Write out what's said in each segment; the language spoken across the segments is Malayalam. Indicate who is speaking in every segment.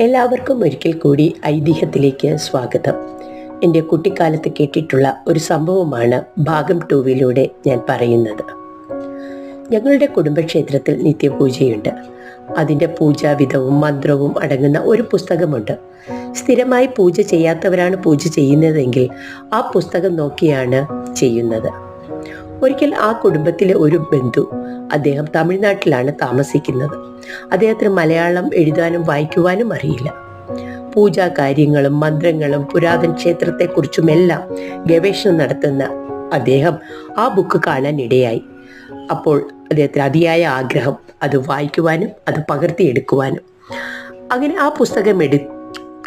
Speaker 1: എല്ലാവർക്കും ഒരിക്കൽ കൂടി ഐതിഹ്യത്തിലേക്ക് സ്വാഗതം. എന്റെ കുട്ടിക്കാലത്ത് കേട്ടിട്ടുള്ള ഒരു സംഭവമാണ് ഭാഗം ടൂവിലൂടെ ഞാൻ പറയുന്നത്. ഞങ്ങളുടെ കുടുംബക്ഷേത്രത്തിൽ നിത്യപൂജയുണ്ട്. അതിന്റെ പൂജാവിധവും മന്ത്രവും അടങ്ങുന്ന ഒരു പുസ്തകമുണ്ട്. സ്ഥിരമായി പൂജ ചെയ്യാത്തവരാണ് പൂജ ചെയ്യുന്നതെങ്കിൽ ആ പുസ്തകം നോക്കിയാണ് ചെയ്യുന്നത്. ഒരിക്കൽ ആ കുടുംബത്തിലെ ഒരു ബന്ധു അദ്ദേഹം തമിഴ്നാട്ടിലാണ് താമസിക്കുന്നത്. അദ്ദേഹത്തിന് മലയാളം എഴുതാനും വായിക്കുവാനും അറിയില്ല. പൂജാ കാര്യങ്ങളും മന്ത്രങ്ങളും പുരാതന ക്ഷേത്രത്തെക്കുറിച്ചുമെല്ലാം ഗവേഷണം നടത്തുന്ന അദ്ദേഹം ആ ബുക്ക് കാണാൻ ഇടയായി. അപ്പോൾ അദ്ദേഹത്തിന് അതിയായ ആഗ്രഹം അത് വായിക്കുവാനും അത് പകർത്തിയെടുക്കുവാനും. അങ്ങനെ ആ പുസ്തകം എടു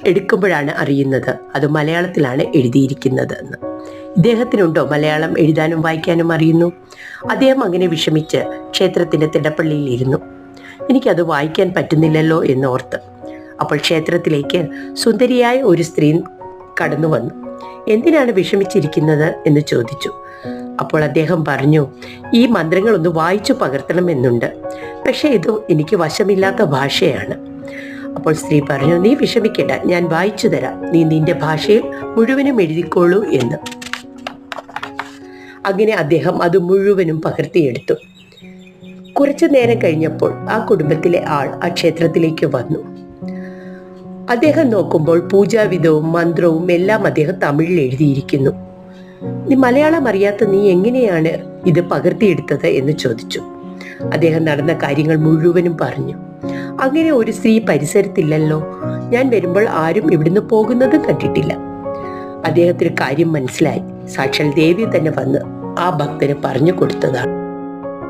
Speaker 1: എടുക്കുമ്പോഴാണ് അറിയുന്നത് അത് മലയാളത്തിലാണ് എഴുതിയിരിക്കുന്നത് എന്ന് ഇദ്ദേഹത്തിനുണ്ടോ മലയാളം എഴുതാനും വായിക്കാനും അറിയുന്നു? അദ്ദേഹം അങ്ങനെ വിഷമിച്ച് ക്ഷേത്രത്തിന്റെ തിടപ്പള്ളിയിൽ ഇരുന്നു. എനിക്കത് വായിക്കാൻ പറ്റുന്നില്ലല്ലോ എന്നോർത്ത്. അപ്പോൾ ക്ഷേത്രത്തിലേക്ക് സുന്ദരിയായ ഒരു സ്ത്രീ കടന്നു വന്നു. എന്തിനാണ് വിഷമിച്ചിരിക്കുന്നത് എന്ന് ചോദിച്ചു. അപ്പോൾ അദ്ദേഹം പറഞ്ഞു ഈ മന്ത്രങ്ങളൊന്ന് വായിച്ചു പകർത്തണമെന്നുണ്ട്. പക്ഷേ ഇത് എനിക്ക് വശമില്ലാത്ത ഭാഷയാണ്. അപ്പോൾ സ്ത്രീ പറഞ്ഞു നീ വിഷമിക്കണ്ട ഞാൻ വായിച്ചു തരാം. നീ നിന്റെ ഭാഷയിൽ മുഴുവനും എഴുതിക്കോളൂ എന്ന്. അങ്ങനെ അദ്ദേഹം അത് മുഴുവനും പകർത്തിയെടുത്തു. കുറച്ചു നേരം കഴിഞ്ഞപ്പോൾ ആ കുടുംബത്തിലെ ആൾ ആ ക്ഷേത്രത്തിലേക്ക് വന്നു. അദ്ദേഹം നോക്കുമ്പോൾ പൂജാവിധവും മന്ത്രവും എല്ലാം അദ്ദേഹം തമിഴിൽ എഴുതിയിരിക്കുന്നു. നീ മലയാളം അറിയാത്ത നീ എങ്ങനെയാണ് ഇത് പകർത്തിയെടുത്തത്? എന്ന് ചോദിച്ചു. അദ്ദേഹം നടന്ന കാര്യങ്ങൾ മുഴുവനും പറഞ്ഞു. അങ്ങനെ ഒരു സ്ത്രീ പരിസരത്തില്ലല്ലോ. ഞാൻ വരുമ്പോൾ ആരും ഇവിടുന്ന് പോകുന്നതും കണ്ടിട്ടില്ല. അദ്ദേഹത്തിന് കാര്യം മനസ്സിലായി. സാക്ഷാൽ ദേവി തന്നെ വന്ന് ആ ഭക്തന് പറഞ്ഞു കൊടുത്തതാണ്.